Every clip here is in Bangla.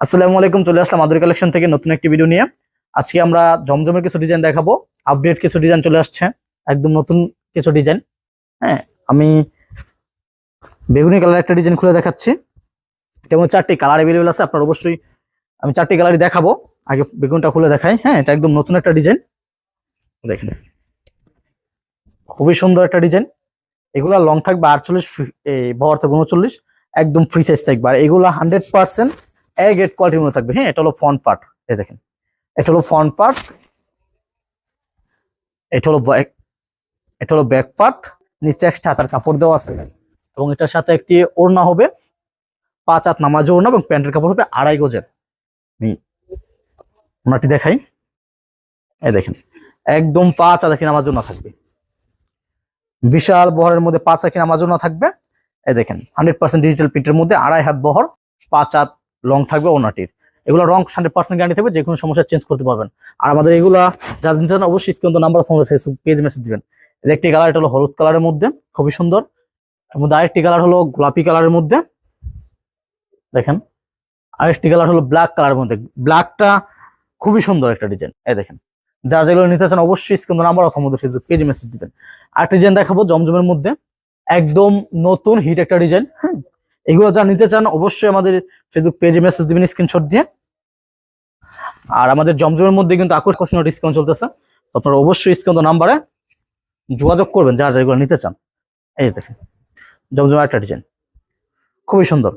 আসসালামু আলাইকুম, চলে আসলাম মাধুরী কালেকশন থেকে নতুন একটি ভিডিও নিয়ে। আজকে আমরা জমজমের কিছু ডিজাইন দেখাবো আপডেট কিছু ডিজাইন চলে আসছে, একদম নতুন কিছু ডিজাইন হ্যাঁ আমি বেগুনি কালার একটা ডিজাইন খুলে দেখাচ্ছি। যেমন চারটি কালার অ্যাভেলেবেল আছে, আপনার অবশ্যই আমি চারটি কালারই দেখাবো, আগে বেগুনটা খুলে দেখাই। হ্যাঁ এটা একদম নতুন একটা ডিজাইন দেখেন, খুবই সুন্দর একটা ডিজাইন এগুলা লং থাকবে আটচল্লিশ বহর থাকবে উনচল্লিশ, একদম ফ্রি সাইজ থাকবে। আর এগুলা হান্ড্রেড পার্সেন্ট এ গ্রেড কোয়ালিটির মধ্যে থাকবে। হ্যাঁ এটা হলো ফ্রন্ট পার্ট এই দেখেন। এটা হলো ফ্রন্ট পার্ট এটা হলো এটা হলো ব্যাক পার্ট নিচে একটা হাতার কাপড় দেওয়া আছে। এবং এটার সাথে একটি ওড়না হবে, পাঁচ হাত নামাজ ওড়না এবং প্যান্টের কাপড় হবে আড়াই গজের। ওনাটি দেখাই। এই দেখেন, একদম পাঁচ হাত নামাজ ওড়না থাকবে। বিশাল বহরের মধ্যে পাঁচ নামাজ ওড়না থাকবে। এই দেখেন হান্ড্রেড পার্সেন্ট ডিজিটাল প্রিন্টের মধ্যে আড়াই হাত বহর, পাঁচ হাত লং থাকবে ওনাটির। এগুলো রং হান্ড্রেড পার্সেন্ট গ্যারান্টি থাকবে যে কোনো সমস্যা চেঞ্জ করতে পারবেন। আর আমাদের এগুলা যারা নিতে চান, অবশ্যই স্ক্রিন নাম্বার আমাদের ফেসবুক পেজ মেসেজ দিবেন। একটি কালার এটা হলো হলুদ কালারের মধ্যে, খুবই সুন্দর। মধ্যে আরেকটি কালার হলো গোলাপি কালারের মধ্যে। দেখেন, আরেকটি কালার হলো ব্ল্যাক কালারের মধ্যে। ব্ল্যাকটা খুবই সুন্দর একটা ডিজাইন এই দেখেন, যারা যেগুলো নিতে চান, অবশ্যই স্ক্রিন নাম্বার অথবা আমাদের ফেসবুক পেজ মেসেজ দিবেন। আরেকটা ডিজাইন দেখাবো, জমজমের মধ্যে। একদম নতুন হিট একটা ডিজাইন হ্যাঁ? এগুলো যা নিতে চান, অবশ্যই আমাদের ফেসবুক পেজে মেসেজ দিবেন স্ক্রিনশট দিয়ে। আর আমাদের জমজমের মধ্যে কিন্তু আকর্ষণীয় ডিসকাউন্ট চলতেছে। আপনারা অবশ্যই স্ক্রিন নাম্বারে যোগাযোগ করবেন, যারা যেগুলো নিতে চান। এই দেখেন, জমজমের একটা ডিজাইন খুবই সুন্দর।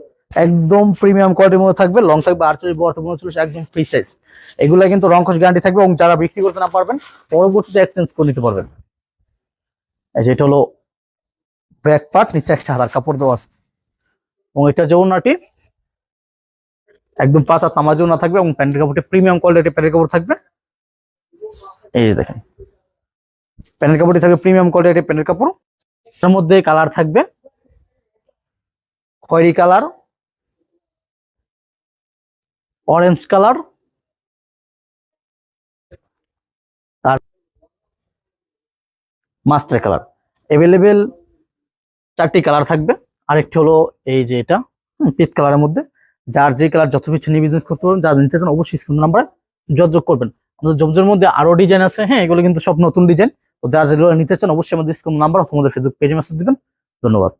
একদম প্রিমিয়াম কোয়ালিটির মধ্যে থাকবে লং থাকবে, আটচল্লিশ থাকবে, উনচল্লিশ একদম ফ্রি সাইজ এগুলো কিন্তু রংকশ গ্যারান্টি থাকবে এবং যারা বিক্রি করতে না পারবেন, পরবর্তীতে এক্সচেঞ্জ করে নিতে পারবেন। এই যে এটা হলো ব্যাক পার্ট নিচে একটা হাতার কাপড় দেওয়া আছে। এবং এটা যে ওনাটি একদম পাঁচ হাত নামাজও না থাকবে এবং প্যান্টের কাপড়টা প্রিমিয়াম কোয়ালিটির প্যান্টের কাপড় থাকবে। এই যে দেখেন, প্যান্টের কাপড়টি থাকবে প্রিমিয়াম কোয়ালিটির প্যান্টের কাপড়। এর মধ্যে কালার থাকবে, খয়েরি কালার অরেঞ্জ কালার, আর মাস্টার কালার। অ্যাভেলেবেল চারটি কালার থাকবে। আরেকটি হলো এই যে এটা পিত কালারের মধ্যে। যার যে কালার যত কিছু নিয়ে বিজনেস করতে পারবেন, যা নিতে চান অবশ্যই স্ক্রিন নাম্বারে যোগাযোগ করবেন। আমাদের জবজের মধ্যে আরও ডিজাইন আছে হ্যাঁ এগুলো কিন্তু সব নতুন ডিজাইন তো যার যেগুলো নিতে চান, অবশ্যই আমাদের স্ক্রিন নাম্বার অথবা আমাদের ফেসবুক পেজে মেসেজ দেবেন। ধন্যবাদ।